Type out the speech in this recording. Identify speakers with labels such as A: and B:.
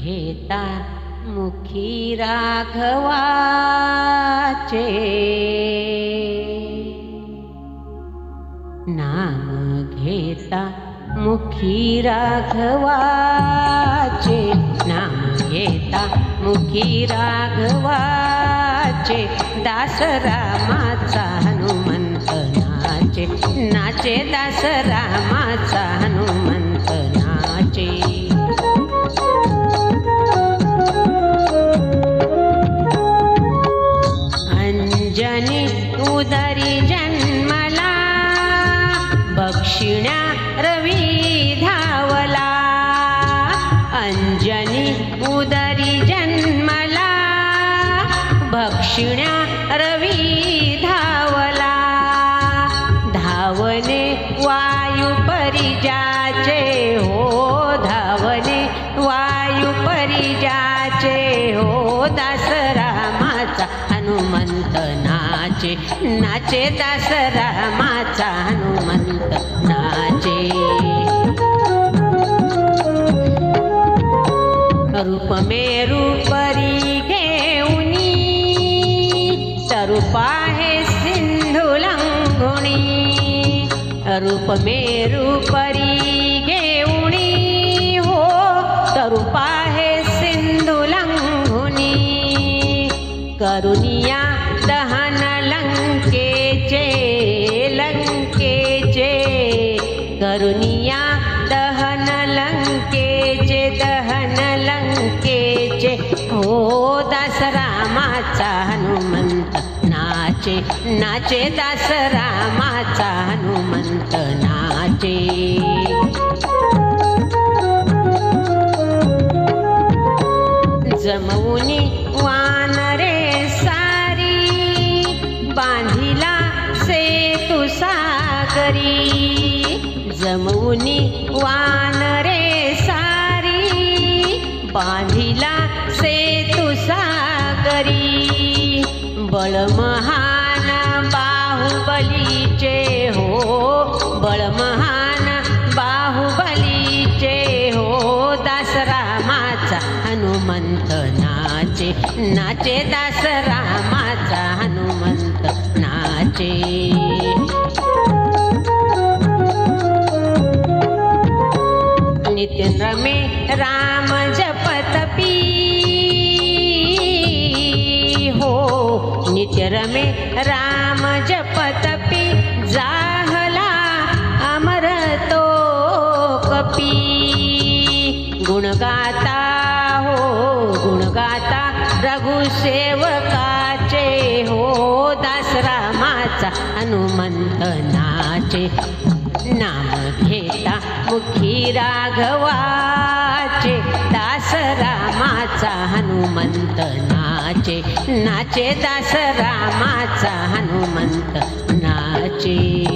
A: घेता मुखी राघवाचे. नाम घेता मुखी राघवाचे. नाम घेता मुखी राघवाचे. दासरा रामाचा हनुमंत नाचे नाचे दास उदरी जन्मला बक्षिण्या रवी धावला. अंजनी उदरी जन्मला भक्षिण्या रवी धावला. धावने वायू परिजाचे हो धावने वायू परिजाचे हो दासरामाचा हनुमंत नाचे. नाचे दास माझा हनुमंत नाचे. रूप मेरू परी घेऊनी तरुपा हे सिंधू लंघुणी. रूप मेरू परी हो तरुपा हे सिंधू करुनिया दुनिया दहन लंकेचे दहन लंकेचे. हो दास रामाचा हनुमंत नाचे नाचे दास रामाचा हनुमंत नाचे. सागरी जमवुनी वानरे सारी बांधिला से सागरी. बळमहान बाहुबलीचे हो बळमहान बाहुबलीचे हो. दासरामाचा हनुमंत नाचे नाचे दासरामाचा हनुमंत नाचे नित्य रमे राम जपत पी। हो नित्य रमे राम जपतपी जाहला अमर तो कपी गुणगाता हो गुणगाता रघुसेवकाचे हो दास रामाचा हनुमंत नाचे। नाम घेता मुखी राघवाचे दास रामाचा हनुमंत नाचे. नाचे दास रामाचा हनुमंत नाचे.